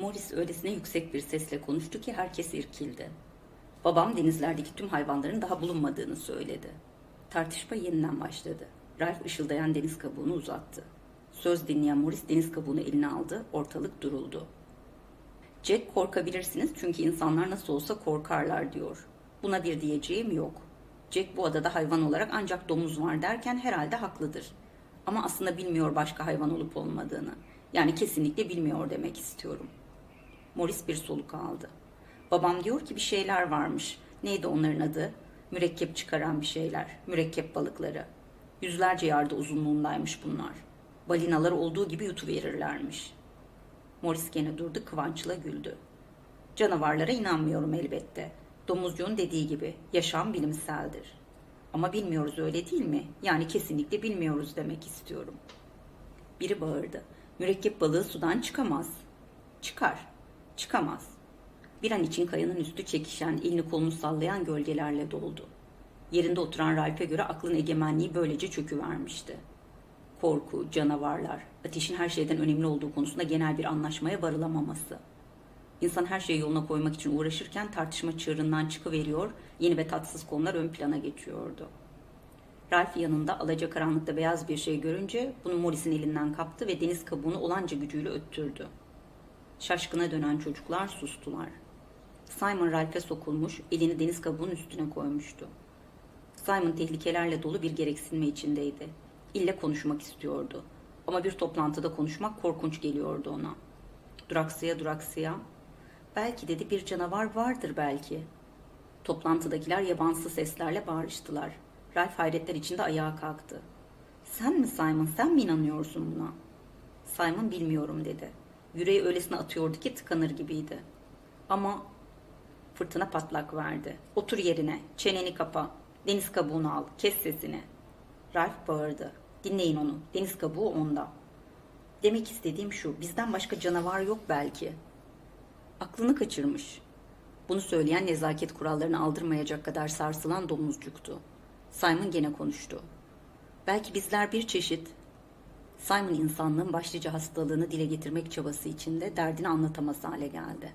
Morris öylesine yüksek bir sesle konuştu ki herkes irkildi. Babam denizlerdeki tüm hayvanların daha bulunmadığını söyledi. Tartışma yeniden başladı. Ralph ışıldayan deniz kabuğunu uzattı. Söz dinleyen Morris deniz kabuğunu eline aldı, ortalık duruldu. Jack korkabilirsiniz çünkü insanlar nasıl olsa korkarlar diyor. Buna bir diyeceğim yok. Jack bu adada hayvan olarak ancak domuz var derken herhalde haklıdır. Ama aslında bilmiyor başka hayvan olup olmadığını. Yani kesinlikle bilmiyor demek istiyorum. Morris bir soluk aldı. Babam diyor ki bir şeyler varmış. Neydi onların adı? Mürekkep çıkaran bir şeyler. Mürekkep balıkları. Yüzlerce yarda uzunluğundaymış bunlar. Balinalar olduğu gibi yutuverirlermiş. Morris gene durdu kıvançla güldü. Canavarlara inanmıyorum elbette. Domuzcuğun dediği gibi yaşam bilimseldir. Ama bilmiyoruz öyle değil mi? Yani kesinlikle bilmiyoruz demek istiyorum. Biri bağırdı. Mürekkep balığı sudan çıkamaz. Çıkar. Çıkamaz. Bir an için kayanın üstü çekişen, elini kolunu sallayan gölgelerle doldu. Yerinde oturan Ralph'e göre aklın egemenliği böylece çöküvermişti. Korku, canavarlar, ateşin her şeyden önemli olduğu konusunda genel bir anlaşmaya varılamaması. İnsan her şeyi yoluna koymak için uğraşırken tartışma çığırından çıkıveriyor, yeni ve tatsız konular ön plana geçiyordu. Ralph yanında alacakaranlıkta beyaz bir şey görünce bunu Morris'in elinden kaptı ve deniz kabuğunu olanca gücüyle öttürdü. Şaşkına dönen çocuklar sustular. Simon Ralph'e sokulmuş, elini deniz kabuğunun üstüne koymuştu. Simon tehlikelerle dolu bir gereksinme içindeydi. İlle konuşmak istiyordu. Ama bir toplantıda konuşmak korkunç geliyordu ona. Duraksıya duraksıya. Belki dedi bir canavar vardır belki. Toplantıdakiler yabansız seslerle bağırıştılar. Ralph hayretler içinde ayağa kalktı. Sen mi Simon, sen mi inanıyorsun buna? Simon bilmiyorum dedi. Yüreği öylesine atıyordu ki tıkanır gibiydi. Ama fırtına patlak verdi. Otur yerine, çeneni kapa, deniz kabuğunu al, kes sesini. Ralph bağırdı. Dinleyin onu, deniz kabuğu onda. Demek istediğim şu, bizden başka canavar yok belki. Aklını kaçırmış. Bunu söyleyen nezaket kurallarını aldırmayacak kadar sarsılan domuzcuktu. Simon gene konuştu. Belki bizler bir çeşit Simon insanlığın başlıca hastalığını dile getirmek çabası içinde derdini anlatamaz hale geldi.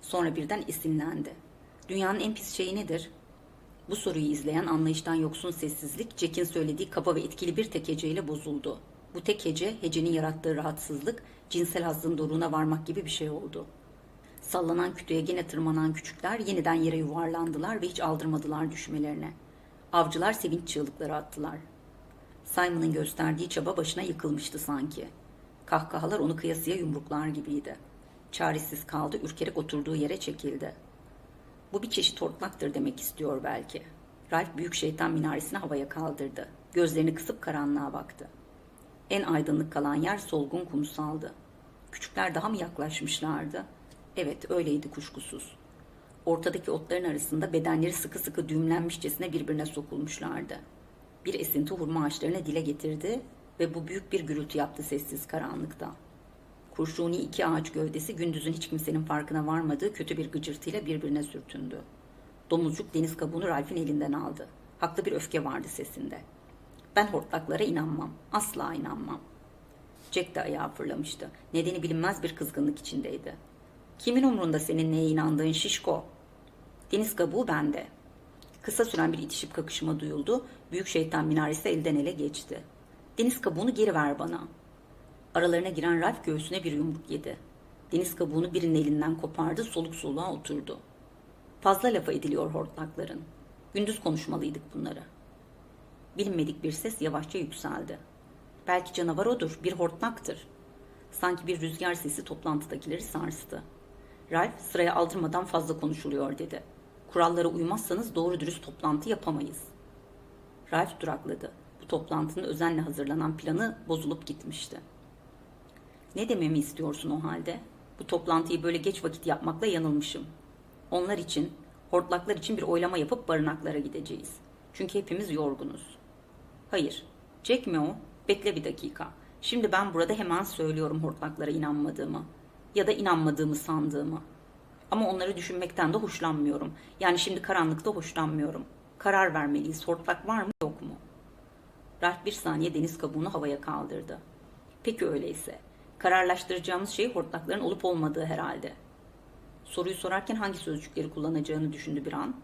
Sonra birden esinlendi. Dünyanın en pis şeyi nedir? Bu soruyu izleyen anlayıştan yoksun sessizlik Jack'in söylediği kaba ve etkili bir tek heceyle bozuldu. Bu tek hece, hecenin yarattığı rahatsızlık, cinsel hazzın doruğuna varmak gibi bir şey oldu. Sallanan kütüğe gene tırmanan küçükler yeniden yere yuvarlandılar ve hiç aldırmadılar düşmelerine. Avcılar sevinç çığlıkları attılar. Simon'ın gösterdiği çaba başına yıkılmıştı sanki. Kahkahalar onu kıyasıya yumruklar gibiydi. Çaresiz kaldı, ürkerek oturduğu yere çekildi. Bu bir çeşit hortlaktır demek istiyor belki. Ralph büyük şeytan minaresini havaya kaldırdı. Gözlerini kısıp karanlığa baktı. En aydınlık kalan yer solgun kumsaldı. Küçükler daha mı yaklaşmışlardı? Evet, öyleydi kuşkusuz. Ortadaki otların arasında bedenleri sıkı sıkı düğümlenmişçesine birbirine sokulmuşlardı. Bir esinti hurma ağaçlarına dile getirdi ve bu büyük bir gürültü yaptı sessiz karanlıkta. Kurşuni iki ağaç gövdesi gündüzün hiç kimsenin farkına varmadığı kötü bir gıcırtıyla birbirine sürtündü. Domuzcuk deniz kabuğunu Ralph'in elinden aldı. Haklı bir öfke vardı sesinde. Ben hortlaklara inanmam. Asla inanmam. Jack de ayağa fırlamıştı. Nedeni bilinmez bir kızgınlık içindeydi. Kimin umrunda senin neye inandığın şişko? Deniz kabuğu bende. Kısa süren bir itişip kakışma duyuldu. Büyük şeytan minaresi elden ele geçti. Deniz kabuğunu geri ver bana. Aralarına giren Ralph göğsüne bir yumruk yedi. Deniz kabuğunu birinin elinden kopardı, soluk soluğa oturdu. Fazla lafa ediliyor hortlakların. Gündüz konuşmalıydık bunları. Bilinmedik bir ses yavaşça yükseldi. Belki canavar odur, bir hortlaktır. Sanki bir rüzgar sesi toplantıdakileri sarstı. Ralph sıraya aldırmadan fazla konuşuluyor dedi. Kurallara uymazsanız doğru dürüst toplantı yapamayız. Ralph durakladı. Bu toplantının özenle hazırlanan planı bozulup gitmişti. Ne dememi istiyorsun o halde? Bu toplantıyı böyle geç vakit yapmakla yanılmışım. Onlar için, hortlaklar için bir oylama yapıp barınaklara gideceğiz. Çünkü hepimiz yorgunuz. Hayır, Jack mi o? Bekle bir dakika. Şimdi ben burada hemen söylüyorum hortlaklara inanmadığımı. Ya da inanmadığımı sandığımı. Ama onları düşünmekten de hoşlanmıyorum. Yani şimdi karanlıkta hoşlanmıyorum. Karar vermeliyiz. Hortlak var mı yok mu? Ralph bir saniye deniz kabuğunu havaya kaldırdı. Peki öyleyse. Kararlaştıracağımız şey hortlakların olup olmadığı herhalde. Soruyu sorarken hangi sözcükleri kullanacağını düşündü bir an.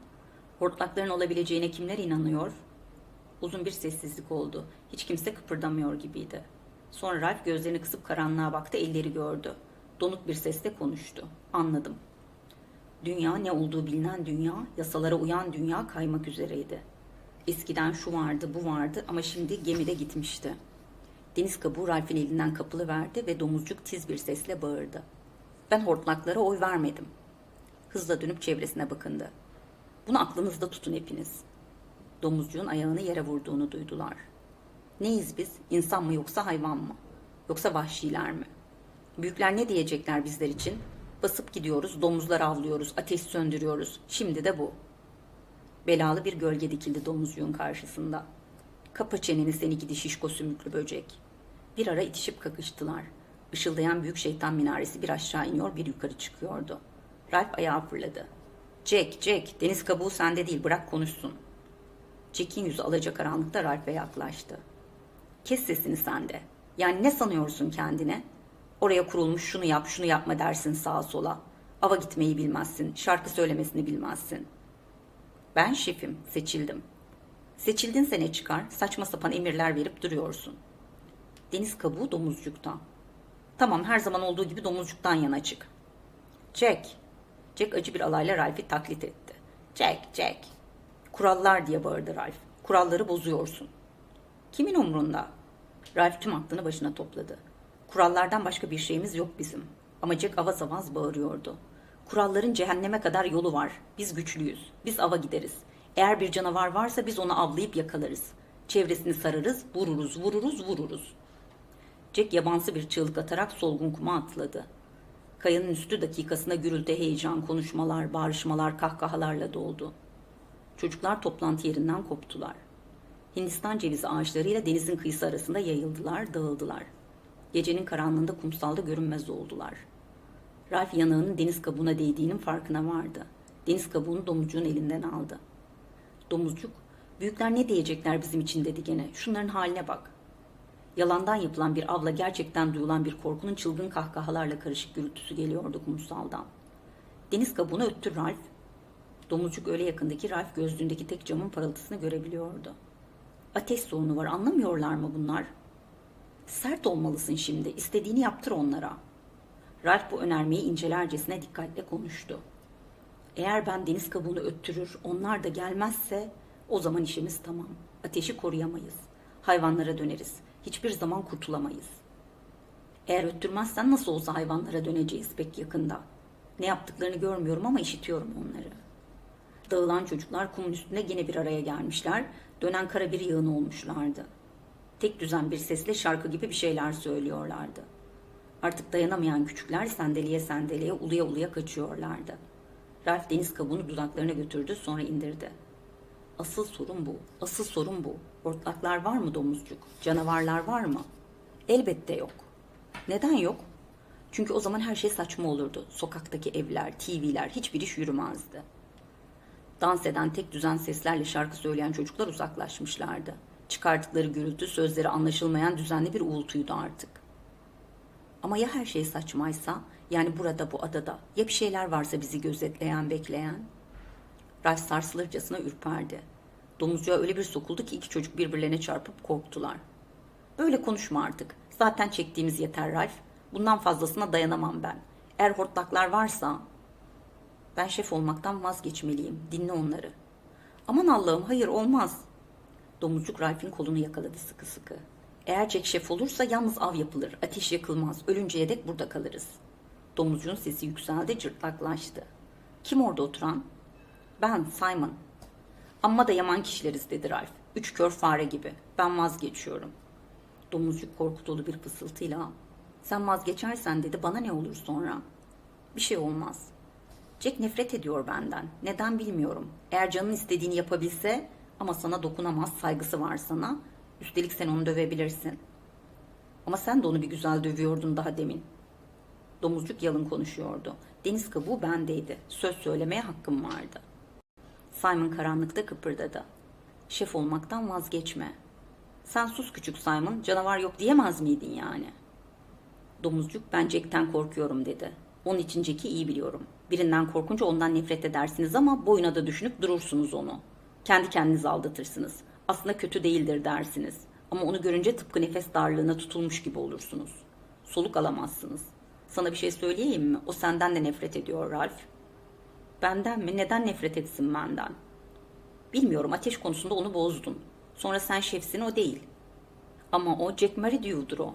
Hortlakların olabileceğine kimler inanıyor? Uzun bir sessizlik oldu. Hiç kimse kıpırdamıyor gibiydi. Sonra Ralph gözlerini kısıp karanlığa baktı, elleri gördü. Donuk bir sesle konuştu. Anladım. Dünya ne olduğu bilinen dünya, yasalara uyan dünya kaymak üzereydi. Eskiden şu vardı, bu vardı ama şimdi gemide gitmişti. Deniz kabuğu Ralph'in elinden kapılı verdi ve domuzcuk tiz bir sesle bağırdı. Ben hortlaklara oy vermedim. Hızla dönüp çevresine bakındı. Bunu aklınızda tutun hepiniz. Domuzcuğun ayağını yere vurduğunu duydular. Neyiz biz? İnsan mı yoksa hayvan mı? Yoksa vahşiler mi? Büyükler ne diyecekler bizler için? Basıp gidiyoruz, domuzlar avlıyoruz, ateş söndürüyoruz. Şimdi de bu. Belalı bir gölge dikildi domuzcuğun karşısında. Kapa çeneni seni gidi şişko sümüklü böcek. Bir ara itişip kakıştılar. Işıldayan büyük şeytan minaresi bir aşağı iniyor bir yukarı çıkıyordu. Ralph ayağa fırladı. Jack, Jack, deniz kabuğu sende değil bırak konuşsun. Jack'in yüzü alacakaranlıkta Ralph'e yaklaştı. Kes sesini sen de. Yani ne sanıyorsun kendine? Oraya kurulmuş şunu yap şunu yapma dersin sağa sola. Ava gitmeyi bilmezsin, şarkı söylemesini bilmezsin. Ben şefim, seçildim. Seçildinse ne çıkar? Saçma sapan emirler verip duruyorsun. Deniz kabuğu domuzcukta. Tamam her zaman olduğu gibi domuzcuktan yana çık. Jack. Jack acı bir alayla Ralph'i taklit etti. Jack, Jack. Kurallar diye bağırdı Ralph. Kuralları bozuyorsun. Kimin umrunda? Ralph tüm aklını başına topladı. Kurallardan başka bir şeyimiz yok bizim. Ama Jack avaz avaz bağırıyordu. Kuralların cehenneme kadar yolu var. Biz güçlüyüz. Biz ava gideriz. Eğer bir canavar varsa biz onu avlayıp yakalarız. Çevresini sararız, vururuz, vururuz, vururuz. Jack yabansı bir çığlık atarak solgun kuma atladı. Kayanın üstü dakikasında gürültü, heyecan, konuşmalar, bağrışmalar, kahkahalarla doldu. Çocuklar toplantı yerinden koptular. Hindistan cevizi ağaçlarıyla denizin kıyısı arasında yayıldılar, dağıldılar. Gecenin karanlığında kumsalda görünmez oldular. Ralph yanağının deniz kabuğuna değdiğinin farkına vardı. Deniz kabuğunu domuzcuğun elinden aldı. Domuzcuk, büyükler ne diyecekler bizim için dedi gene. Şunların haline bak. Yalandan yapılan bir avla gerçekten duyulan bir korkunun çılgın kahkahalarla karışık gürültüsü geliyordu kumsaldan. Deniz kabuğunu öttü Ralph. Domuzcuk öyle yakındaki Ralph gözlüğündeki tek camın parıltısını görebiliyordu. Ateş sorunu var anlamıyorlar mı bunlar? Sert olmalısın şimdi. istediğini yaptır onlara. Ralph bu önermeyi incelercesine dikkatle konuştu. Eğer ben deniz kabuğunu öttürür, onlar da gelmezse o zaman işimiz tamam. Ateşi koruyamayız. Hayvanlara döneriz. Hiçbir zaman kurtulamayız. Eğer öttürmezsen nasıl olsa hayvanlara döneceğiz pek yakında. Ne yaptıklarını görmüyorum ama işitiyorum onları. Dağılan çocuklar kumun üstünde yine bir araya gelmişler. Dönen kara bir yığın olmuşlardı. Tek düzen bir sesle şarkı gibi bir şeyler söylüyorlardı. Artık dayanamayan küçükler sandalye sandalyeye uluya uluya kaçıyorlardı. Ralph deniz kabuğunu dudaklarına götürdü sonra indirdi. Asıl sorun bu. Asıl sorun bu. Hortlaklar var mı domuzcuk? Canavarlar var mı? Elbette yok. Neden yok? Çünkü o zaman her şey saçma olurdu. Sokaktaki evler, TV'ler hiçbir iş yürümezdi. Dans eden tek düzen seslerle şarkı söyleyen çocuklar uzaklaşmışlardı. Çıkardıkları gürültü sözleri anlaşılmayan düzenli bir uğultuydu artık. Ama ya her şey saçmaysa, yani burada bu adada, ya bir şeyler varsa bizi gözetleyen, bekleyen? Ralph sarsılırcasına ürperdi. Domuzcuğa öyle bir sokuldu ki iki çocuk birbirlerine çarpıp korktular. Böyle konuşma artık. Zaten çektiğimiz yeter Ralph. Bundan fazlasına dayanamam ben. Eğer hortlaklar varsa... Ben şef olmaktan vazgeçmeliyim. Dinle onları. Aman Allah'ım hayır olmaz. Domuzcuk Ralph'in kolunu yakaladı sıkı sıkı. Eğer Jack şef olursa yalnız av yapılır. Ateş yakılmaz. Ölünceye dek burada kalırız. Domuzcuğun sesi yükseldi, cırtlaklaştı. Kim orada oturan? Ben, Simon. Amma da yaman kişileriz dedi Ralph. Üç kör fare gibi. Ben vazgeçiyorum. Domuzcuk korku dolu bir fısıltıyla sen vazgeçersen dedi bana ne olur sonra? Bir şey olmaz. Jack nefret ediyor benden. Neden bilmiyorum. Eğer canın istediğini yapabilse ama sana dokunamaz saygısı var sana. Üstelik sen onu dövebilirsin. Ama sen de onu bir güzel dövüyordun daha demin. Domuzcuk yalın konuşuyordu. Deniz kabuğu bendeydi. Söz söylemeye hakkım vardı. Simon karanlıkta kıpırdadı. Şef olmaktan vazgeçme. Sen sus küçük Simon, canavar yok diyemez miydin yani? Domuzcuk ben Jack'ten korkuyorum dedi. Onun için Jack'i iyi biliyorum. Birinden korkunca ondan nefret edersiniz ama boyuna da düşünüp durursunuz onu. Kendi kendinizi aldatırsınız. Aslında kötü değildir dersiniz. Ama onu görünce tıpkı nefes darlığına tutulmuş gibi olursunuz. Soluk alamazsınız. Sana bir şey söyleyeyim mi? O senden de nefret ediyor Ralph. Benden mi? Neden nefret etsin benden? Bilmiyorum ateş konusunda onu bozdun. Sonra sen şefsin o değil. Ama o Jack Meridiu'dur o.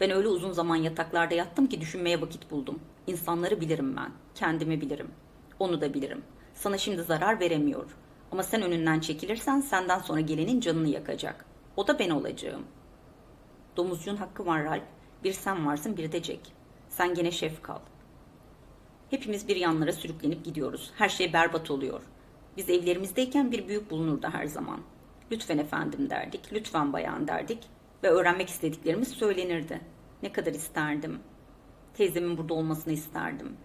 Ben öyle uzun zaman yataklarda yattım ki düşünmeye vakit buldum. İnsanları bilirim ben. Kendimi bilirim. Onu da bilirim. Sana şimdi zarar veremiyor. Ama sen önünden çekilirsen senden sonra gelenin canını yakacak. O da ben olacağım. Domuzcuğun hakkı var Ralph. Bir sen varsın bir de Jack. Sen gene şef kal. Hepimiz bir yanlara sürüklenip gidiyoruz. Her şey berbat oluyor. Biz evlerimizdeyken bir büyük bulunurdu her zaman. Lütfen efendim derdik, lütfen bayan derdik ve öğrenmek istediklerimiz söylenirdi. Ne kadar isterdim. Teyzemin burada olmasını isterdim.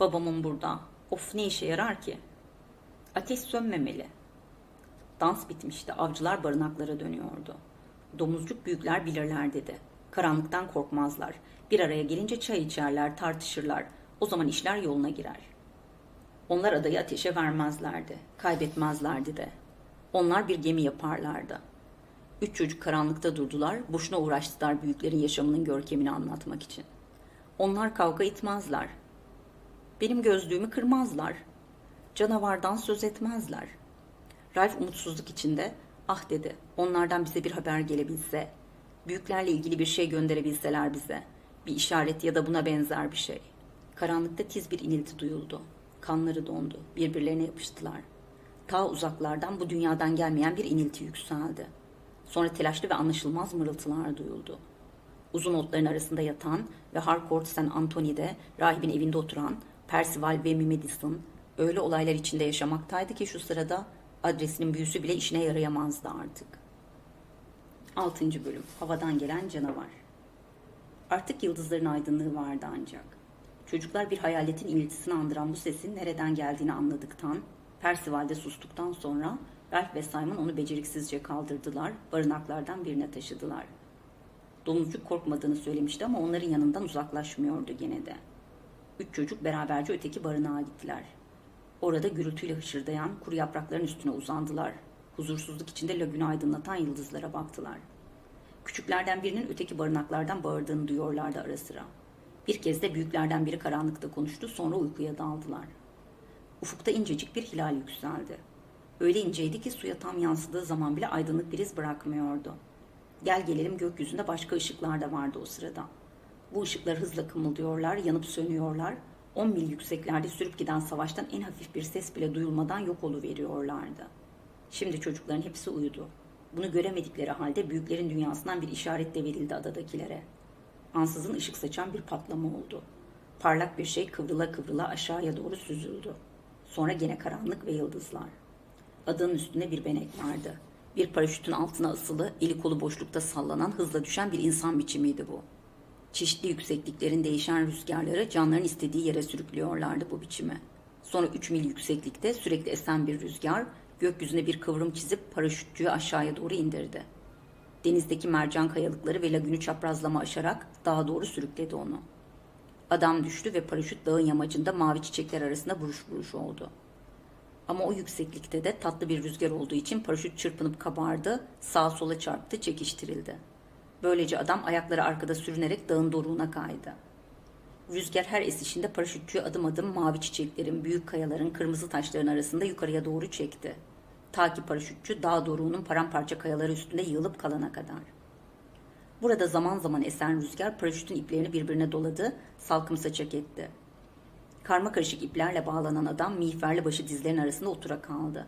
Babamın burada. Of ne işe yarar ki? Ateş sönmemeli. Dans bitmişti. Avcılar barınaklara dönüyordu. Domuzcuk büyükler bilirler dedi. Karanlıktan korkmazlar. Bir araya gelince çay içerler, tartışırlar. O zaman işler yoluna girer. Onlar adayı ateşe vermezlerdi. Kaybetmezlerdi de. Onlar bir gemi yaparlardı. Üç çocuk karanlıkta durdular, boşuna uğraştılar büyüklerin yaşamının görkemini anlatmak için. Onlar kavga etmezler. Benim gözlüğümü kırmazlar. Canavardan söz etmezler. Ralph umutsuzluk içinde, ah dedi, onlardan bize bir haber gelebilse, büyüklerle ilgili bir şey gönderebilseler bize, bir işaret ya da buna benzer bir şey. Karanlıkta tiz bir inilti duyuldu. Kanları dondu, birbirlerine yapıştılar. Ta uzaklardan bu dünyadan gelmeyen bir inilti yükseldi. Sonra telaşlı ve anlaşılmaz mırıltılar duyuldu. Uzun otların arasında yatan ve Harcourt St. Anthony'de rahibin evinde oturan Percival ve Mimedis'in öyle olaylar içinde yaşamaktaydı ki şu sırada adresinin büyüsü bile işine yarayamazdı artık. 6. Bölüm Havadan Gelen Canavar Artık yıldızların aydınlığı vardı ancak. Çocuklar bir hayaletin iniltisini andıran bu sesin nereden geldiğini anladıktan, Percival'de sustuktan sonra Ralph ve Simon onu beceriksizce kaldırdılar, barınaklardan birine taşıdılar. Domuzcuk korkmadığını söylemişti ama onların yanından uzaklaşmıyordu gene de. Üç çocuk beraberce öteki barınağa gittiler. Orada gürültüyle hışırdayan kuru yaprakların üstüne uzandılar. Huzursuzluk içinde lagünü aydınlatan yıldızlara baktılar. Küçüklerden birinin öteki barınaklardan bağırdığını duyuyorlardı ara sıra. Bir kez de büyüklerden biri karanlıkta konuştu sonra uykuya daldılar. Ufukta incecik bir hilal yükseldi. Öyle inceydi ki suya tam yansıdığı zaman bile aydınlık bir iz bırakmıyordu. Gel gelelim gökyüzünde başka ışıklar da vardı o sırada. Bu ışıklar hızla kımıldıyorlar, yanıp sönüyorlar. 10 mil yükseklerde sürüp giden savaştan en hafif bir ses bile duyulmadan yok oluveriyorlardı. Şimdi çocukların hepsi uyudu. Bunu göremedikleri halde büyüklerin dünyasından bir işaret de verildi adadakilere. Ansızın ışık saçan bir patlama oldu. Parlak bir şey kıvrıla kıvrıla aşağıya doğru süzüldü. Sonra gene karanlık ve yıldızlar. Adanın üstünde bir benek vardı. Bir paraşütün altına asılı, eli kolu boşlukta sallanan, hızla düşen bir insan biçimiydi bu. Çeşitli yüksekliklerin değişen rüzgarları canların istediği yere sürüklüyorlardı bu biçimi. Sonra 3 mil yükseklikte sürekli esen bir rüzgar gökyüzüne bir kıvrım çizip paraşütçüyü aşağıya doğru indirdi. Denizdeki mercan kayalıkları ve lagünü çaprazlama aşarak dağa doğru sürükledi onu. Adam düştü ve paraşüt dağın yamacında mavi çiçekler arasında buruş buruş oldu. Ama o yükseklikte de tatlı bir rüzgar olduğu için paraşüt çırpınıp kabardı, sağa sola çarptı, çekiştirildi. Böylece adam ayakları arkada sürünerek dağın doruğuna kaydı. Rüzgar her esişinde paraşütçüyü adım adım mavi çiçeklerin, büyük kayaların, kırmızı taşların arasında yukarıya doğru çekti. Ta ki paraşütçü dağ doruğunun paramparça kayaları üstünde yığılıp kalana kadar. Burada zaman zaman esen rüzgar paraşütün iplerini birbirine doladı, salkım saçak etti. Karma karışık iplerle bağlanan adam miğferli başı dizlerin arasında otura kaldı.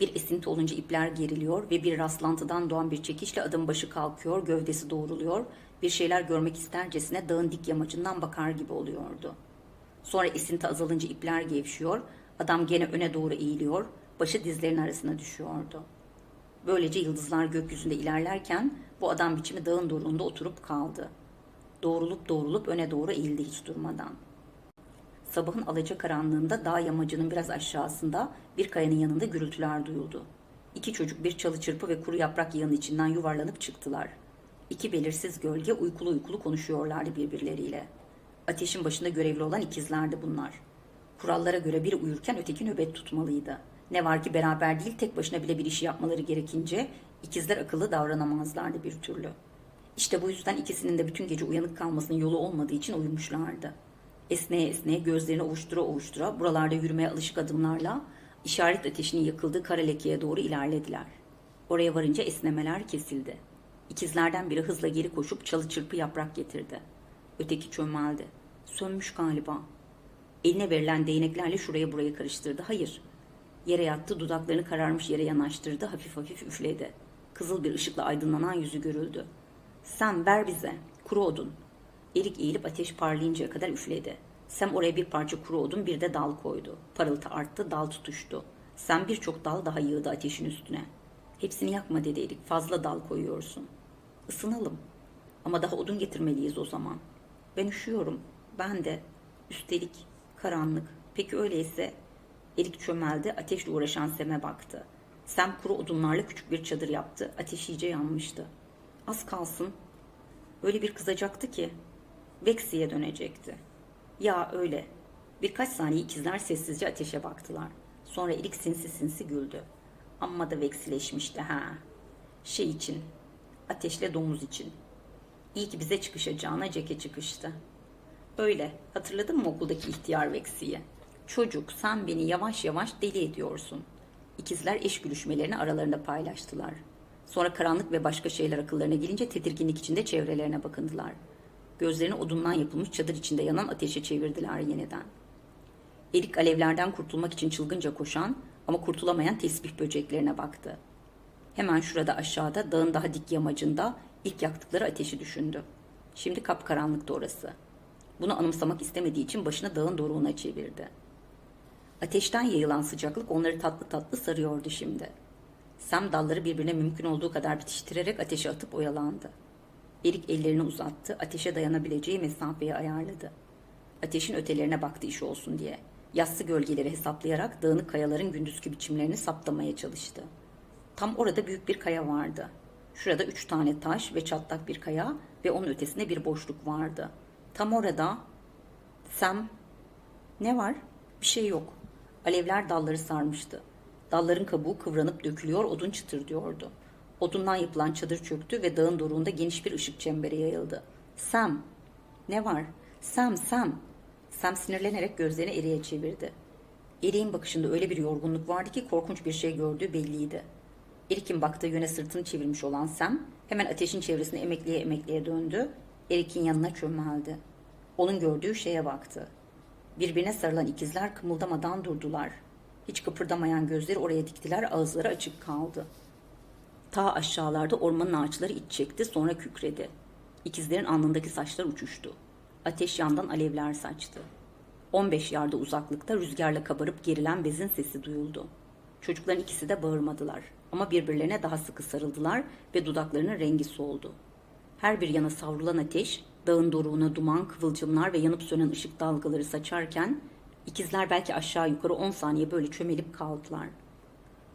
Bir esinti olunca ipler geriliyor ve bir rastlantıdan doğan bir çekişle adım başı kalkıyor, gövdesi doğruluyor, bir şeyler görmek istercesine dağın dik yamacından bakar gibi oluyordu. Sonra esinti azalınca ipler gevşiyor, adam gene öne doğru eğiliyor, başı dizlerin arasına düşüyordu. Böylece yıldızlar gökyüzünde ilerlerken bu adam biçimi dağın doruğunda oturup kaldı. Doğrulup doğrulup öne doğru eğildi hiç durmadan. Sabahın alaca karanlığında dağ yamacının biraz aşağısında bir kayanın yanında gürültüler duyuldu. İki çocuk bir çalı çırpı ve kuru yaprak yığının içinden yuvarlanıp çıktılar. İki belirsiz gölge uykulu uykulu konuşuyorlardı birbirleriyle. Ateşin başında görevli olan ikizlerdi bunlar. Kurallara göre biri uyurken öteki nöbet tutmalıydı. Ne var ki beraber değil tek başına bile bir işi yapmaları gerekince ikizler akıllı davranamazlardı bir türlü. İşte bu yüzden ikisinin de bütün gece uyanık kalmasının yolu olmadığı için uyumuşlardı. Esneye esneye gözlerini ovuştura ovuştura buralarda yürümeye alışık adımlarla işaret ateşinin yakıldığı kara lekeye doğru ilerlediler. Oraya varınca esnemeler kesildi. İkizlerden biri hızla geri koşup çalı çırpı yaprak getirdi. Öteki çömeldi. Sönmüş galiba. Eline verilen değneklerle şuraya buraya karıştırdı. Hayır. Yere yattı, dudaklarını kararmış yere yanaştırdı, hafif hafif üfledi. Kızıl bir ışıkla aydınlanan yüzü görüldü. Sen ver bize, kuru odun. Erik eğilip ateş parlayıncaya kadar üfledi. Sem oraya bir parça kuru odun bir de dal koydu. Parıltı arttı, dal tutuştu. Sem birçok dal daha yığdı ateşin üstüne. Hepsini yakma dedi Erik, fazla dal koyuyorsun. Isınalım. Ama daha odun getirmeliyiz o zaman. Ben üşüyorum. Ben de. Üstelik karanlık. Peki öyleyse Erik çömeldi, ateşle uğraşan Sem'e baktı. Sem kuru odunlarla küçük bir çadır yaptı. Ateş iyice yanmıştı. Az kalsın. Öyle bir kızacaktı ki. Vexi'ye dönecekti. Ya öyle. Birkaç saniye ikizler sessizce ateşe baktılar. Sonra Erik sinsi sinsi güldü. Amma da veksileşmişti ha. Şey için. Ateşle domuz için. İyi ki bize çıkışacağına Ceke çıkıştı. Öyle. Hatırladın mı okuldaki ihtiyar Vexi'yi? Çocuk sen beni yavaş yavaş deli ediyorsun. İkizler eş gülüşmelerini aralarında paylaştılar. Sonra karanlık ve başka şeyler akıllarına gelince tedirginlik içinde çevrelerine bakındılar. Gözlerini odundan yapılmış çadır içinde yanan ateşe çevirdiler yeniden. Erik alevlerden kurtulmak için çılgınca koşan ama kurtulamayan tesbih böceklerine baktı. Hemen şurada aşağıda dağın daha dik yamacında ilk yaktıkları ateşi düşündü. Şimdi kapkaranlıktı orası. Bunu anımsamak istemediği için başını dağın doruğuna çevirdi. Ateşten yayılan sıcaklık onları tatlı tatlı sarıyordu şimdi. Sam dalları birbirine mümkün olduğu kadar bitiştirerek ateşe atıp oyalandı. Erik ellerini uzattı, ateşe dayanabileceği mesafeyi ayarladı. Ateşin ötelerine baktı iş olsun diye. Yassı gölgeleri hesaplayarak dağınık kayaların gündüzki biçimlerini saptamaya çalıştı. Tam orada büyük bir kaya vardı. Şurada üç tane taş ve çatlak bir kaya ve onun ötesinde bir boşluk vardı. Tam orada Sam ne var? Bir şey yok. Alevler dalları sarmıştı. Dalların kabuğu kıvranıp dökülüyor, odun çıtır diyordu. Odundan yapılan çadır çöktü ve dağın doruğunda geniş bir ışık çemberi yayıldı. Sam! Ne var? Sam, Sam! Sam sinirlenerek gözlerini Eri'ye çevirdi. Erik'in bakışında öyle bir yorgunluk vardı ki korkunç bir şey gördüğü belliydi. Erik'in baktığı yöne sırtını çevirmiş olan Sam hemen ateşin çevresine emekliye emekliye döndü. Erik'in yanına çömeldi. Onun gördüğü şeye baktı. Birbirine sarılan ikizler kımıldamadan durdular. Hiç kıpırdamayan gözleri oraya diktiler, ağızları açık kaldı. Ta aşağılarda ormanın ağaçları iç çekti, sonra kükredi. İkizlerin alnındaki saçlar uçuştu. Ateş yandan alevler saçtı. 15 yarda uzaklıkta rüzgarla kabarıp gerilen bezin sesi duyuldu. Çocukların ikisi de bağırmadılar ama birbirlerine daha sıkı sarıldılar ve dudaklarının rengi soldu. Her bir yana savrulan ateş, dağın doruğuna duman, kıvılcımlar ve yanıp sönen ışık dalgaları saçarken ikizler belki aşağı yukarı 10 saniye böyle çömelip kaldılar.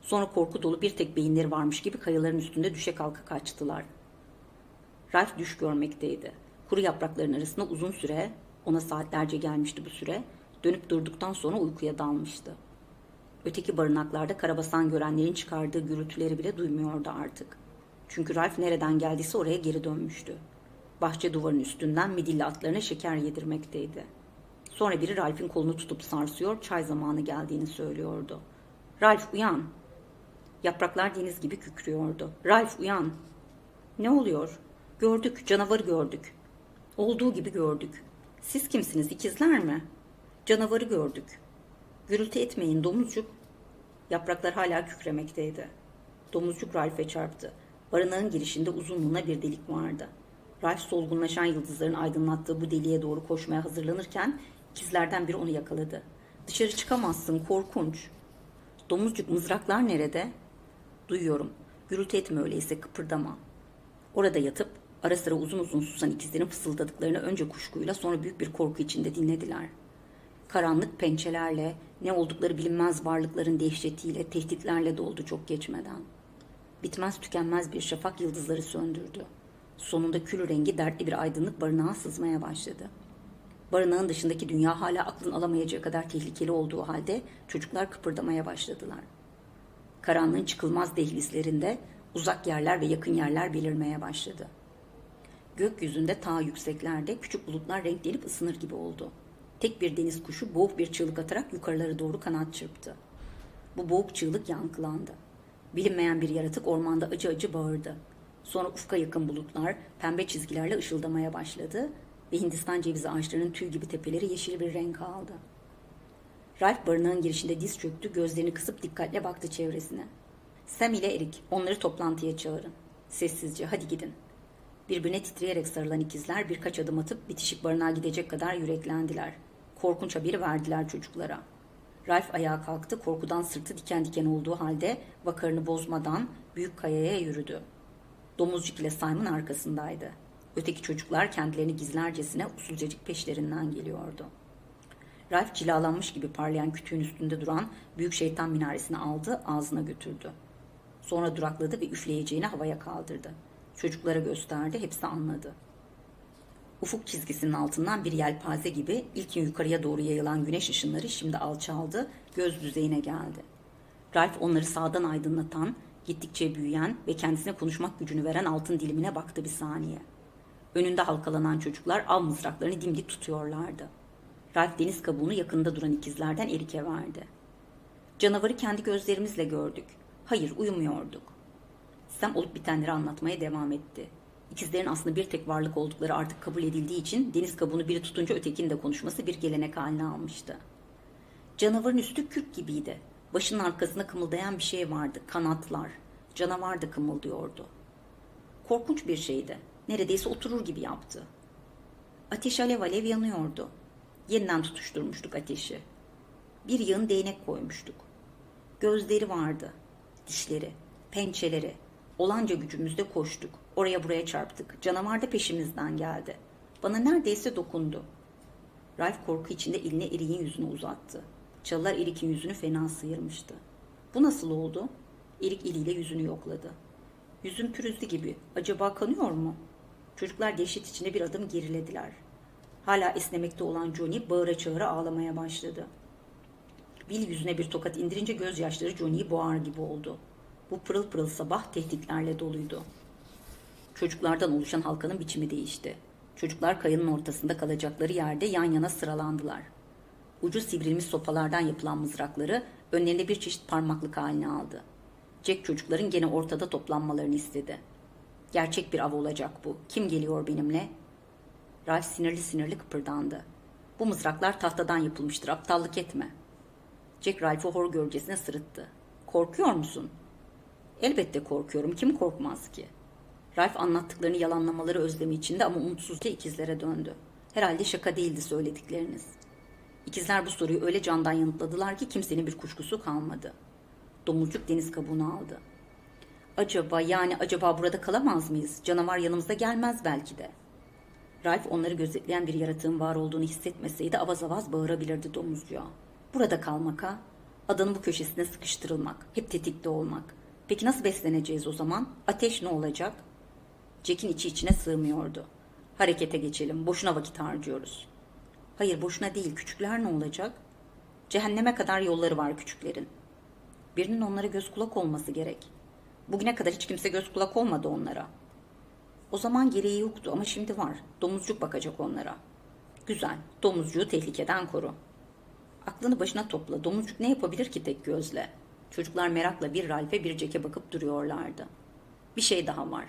Sonra korku dolu bir tek beyinleri varmış gibi kayaların üstünde düşe kalka kaçtılar. Ralph düş görmekteydi. Kuru yaprakların arasında uzun süre, ona saatlerce gelmişti bu süre, dönüp durduktan sonra uykuya dalmıştı. Öteki barınaklarda karabasan görenlerin çıkardığı gürültüleri bile duymuyordu artık. Çünkü Ralph nereden geldiyse oraya geri dönmüştü. Bahçe duvarının üstünden midilli atlarına şeker yedirmekteydi. Sonra biri Ralph'in kolunu tutup sarsıyor, çay zamanı geldiğini söylüyordu. Ralph uyan. Yapraklar deniz gibi kükrüyordu. Ralph uyan. Ne oluyor? Gördük, canavarı gördük. Olduğu gibi gördük. Siz kimsiniz, ikizler mi? Canavarı gördük. Gürültü etmeyin domuzcuk. Yapraklar hala kükremekteydi. Domuzcuk Ralph'e çarptı. Barınağın girişinde uzunluğuna bir delik vardı. Ralph solgunlaşan yıldızların aydınlattığı bu deliğe doğru koşmaya hazırlanırken ikizlerden biri onu yakaladı. Dışarı çıkamazsın korkunç. Domuzcuk mızraklar nerede? Duyuyorum. Gürültü etme öyleyse kıpırdama. Orada yatıp ara sıra uzun uzun susan ikizlerin fısıldadıklarını önce kuşkuyla sonra büyük bir korku içinde dinlediler. Karanlık pençelerle, ne oldukları bilinmez varlıkların dehşetiyle, tehditlerle doldu çok geçmeden. Bitmez tükenmez bir şafak yıldızları söndürdü. Sonunda kül rengi dertli bir aydınlık barınağa sızmaya başladı. Barınağın dışındaki dünya hala aklın alamayacağı kadar tehlikeli olduğu halde çocuklar kıpırdamaya başladılar. Karanlığın çıkılmaz dehlizlerinde uzak yerler ve yakın yerler belirmeye başladı. Gökyüzünde ta yükseklerde küçük bulutlar renklenip ısınır gibi oldu. Tek bir deniz kuşu boğuk bir çığlık atarak yukarılara doğru kanat çırptı. Bu boğuk çığlık yankılandı. Bilinmeyen bir yaratık ormanda acı acı bağırdı. Sonra ufka yakın bulutlar pembe çizgilerle ışıldamaya başladı ve Hindistan cevizi ağaçlarının tüy gibi tepeleri yeşil bir renk aldı. Ralph barınağın girişinde diz çöktü, gözlerini kısıp dikkatle baktı çevresine. Sam ile Erik, onları toplantıya çağırın. Sessizce, hadi gidin. Birbirine titreyerek sarılan ikizler birkaç adım atıp bitişik barınağa gidecek kadar yüreklendiler. Korkunç haberi verdiler çocuklara. Ralph ayağa kalktı, korkudan sırtı diken diken olduğu halde vakarını bozmadan büyük kayaya yürüdü. Domuzcuk ile Simon arkasındaydı. Öteki çocuklar kendilerini gizlercesine usulcacık peşlerinden geliyordu. Ralph cilalanmış gibi parlayan kütüğün üstünde duran büyük şeytan minaresini aldı, ağzına götürdü. Sonra durakladı ve üfleyeceğini havaya kaldırdı. Çocuklara gösterdi, hepsi anladı. Ufuk çizgisinin altından bir yelpaze gibi ilk yukarıya doğru yayılan güneş ışınları şimdi alçaldı, göz düzeyine geldi. Ralph onları sağdan aydınlatan, gittikçe büyüyen ve kendisine konuşmak gücünü veren altın dilimine baktı bir saniye. Önünde halkalanan çocuklar av mızraklarını dimdik tutuyorlardı. Ralph deniz kabuğunu yakında duran ikizlerden Erik'e verdi. Canavarı kendi gözlerimizle gördük. Hayır uyumuyorduk. Sam olup bitenleri anlatmaya devam etti. İkizlerin aslında bir tek varlık oldukları artık kabul edildiği için deniz kabuğunu biri tutunca ötekinin de konuşması bir gelenek haline almıştı. Canavarın üstü kürk gibiydi. Başının arkasında kımıldayan bir şey vardı. Kanatlar. Canavar da kımıldıyordu. Korkunç bir şeydi. Neredeyse oturur gibi yaptı. Ateş alev alev yanıyordu. Yeniden tutuşturmuştuk ateşi. Bir yığın değnek koymuştuk. Gözleri vardı. Dişleri, pençeleri. Olanca gücümüzde koştuk. Oraya buraya çarptık. Canavar da peşimizden geldi. Bana neredeyse dokundu. Ralph korku içinde elini Erik'in yüzüne uzattı. Çalılar Erik'in yüzünü fena sıyırmıştı. Bu nasıl oldu? Erik eliyle yüzünü yokladı. Yüzüm pürüzlü gibi. Acaba kanıyor mu? Çocuklar dehşet içinde bir adım gerilediler. Hala esnemekte olan Johnny bağıra çağıra ağlamaya başladı. Bill yüzüne bir tokat indirince gözyaşları Johnny'yi boğar gibi oldu. Bu pırıl pırıl sabah tehditlerle doluydu. Çocuklardan oluşan halkanın biçimi değişti. Çocuklar kayanın ortasında kalacakları yerde yan yana sıralandılar. Ucu sivrilmiş sopalardan yapılan mızrakları önlerinde bir çeşit parmaklık haline aldı. Jack çocukların gene ortada toplanmalarını istedi. Gerçek bir av olacak bu. Kim geliyor benimle? Ralph sinirli sinirli kıpırdandı. Bu mızraklar tahtadan yapılmıştır. Aptallık etme. Jack Ralph'ı hor görcesine sırıttı. Korkuyor musun? Elbette korkuyorum. Kim korkmaz ki? Ralph anlattıklarını yalanlamaları özlemi içinde ama umutsuzca ikizlere döndü. Herhalde şaka değildi söyledikleriniz. İkizler bu soruyu öyle candan yanıtladılar ki kimsenin bir kuşkusu kalmadı. Domuzcuk deniz kabuğunu aldı. Acaba yani acaba burada kalamaz mıyız? Canavar yanımıza gelmez belki de. Ralph onları gözetleyen bir yaratığın var olduğunu hissetmeseydi avaz avaz bağırabilirdi domuzcuğa. Burada kalmak ha? Adanın bu köşesine sıkıştırılmak, hep tetikte olmak. Peki nasıl besleneceğiz o zaman? Ateş ne olacak? Jack'in içi içine sığmıyordu. Harekete geçelim, boşuna vakit harcıyoruz. Hayır boşuna değil, küçükler ne olacak? Cehenneme kadar yolları var küçüklerin. Birinin onlara göz kulak olması gerek. Bugüne kadar hiç kimse göz kulak olmadı onlara. O zaman gereği yoktu ama şimdi var. Domuzcuk bakacak onlara. Güzel, domuzcuğu tehlikeden koru. Aklını başına topla. Domuzcuk ne yapabilir ki tek gözle? Çocuklar merakla bir Ralph'e bir Jack'e bakıp duruyorlardı. Bir şey daha var.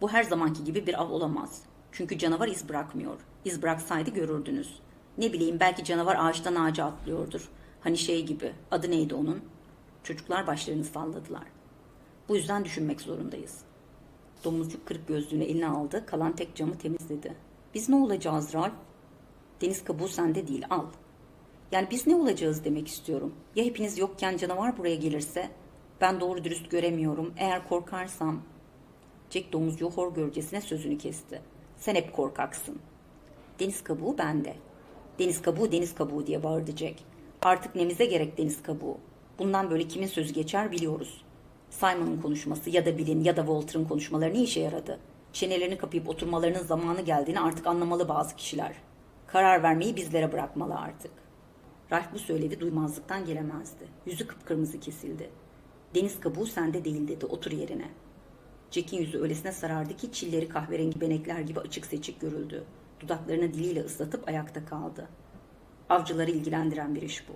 Bu her zamanki gibi bir av olamaz. Çünkü canavar iz bırakmıyor. İz bıraksaydı görürdünüz. Ne bileyim belki canavar ağaçtan ağaca atlıyordur. Hani şey gibi. Adı neydi onun? Çocuklar başlarını salladılar. Bu yüzden düşünmek zorundayız. Domuzcuk kırık gözlüğünü eline aldı. Kalan tek camı temizledi. Biz ne olacağız Ralph? Deniz kabuğu sende değil al. Yani biz ne olacağız demek istiyorum. Ya hepiniz yokken canavar buraya gelirse? Ben doğru dürüst göremiyorum. Eğer korkarsam... Jack domuzcuğu hor görcesine sözünü kesti. Sen hep korkaksın. Deniz kabuğu bende. Deniz kabuğu deniz kabuğu diye bağırdı Jack. Artık nemize gerek deniz kabuğu. Bundan böyle kimin sözü geçer biliyoruz. Simon'un konuşması ya da Bill'in ya da Walter'ın konuşmaları ne işe yaradı? Çenelerini kapayıp oturmalarının zamanı geldiğini artık anlamalı bazı kişiler. Karar vermeyi bizlere bırakmalı artık. Ralph bu söylevi duymazlıktan gelemezdi. Yüzü kıpkırmızı kesildi. Deniz kabuğu sende değil dedi. Otur yerine. Jack'in yüzü öylesine sarardı ki çilleri kahverengi benekler gibi açık seçik görüldü. Dudaklarını diliyle ıslatıp ayakta kaldı. Avcıları ilgilendiren bir iş bu.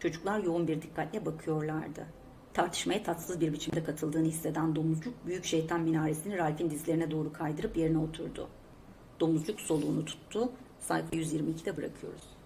Çocuklar yoğun bir dikkatle bakıyorlardı. Tartışmaya tatsız bir biçimde katıldığını hisseden domuzcuk büyük şeytan minaresini Ralph'in dizlerine doğru kaydırıp yerine oturdu. Domuzcuk soluğunu tuttu. Sayfa 122'de bırakıyoruz.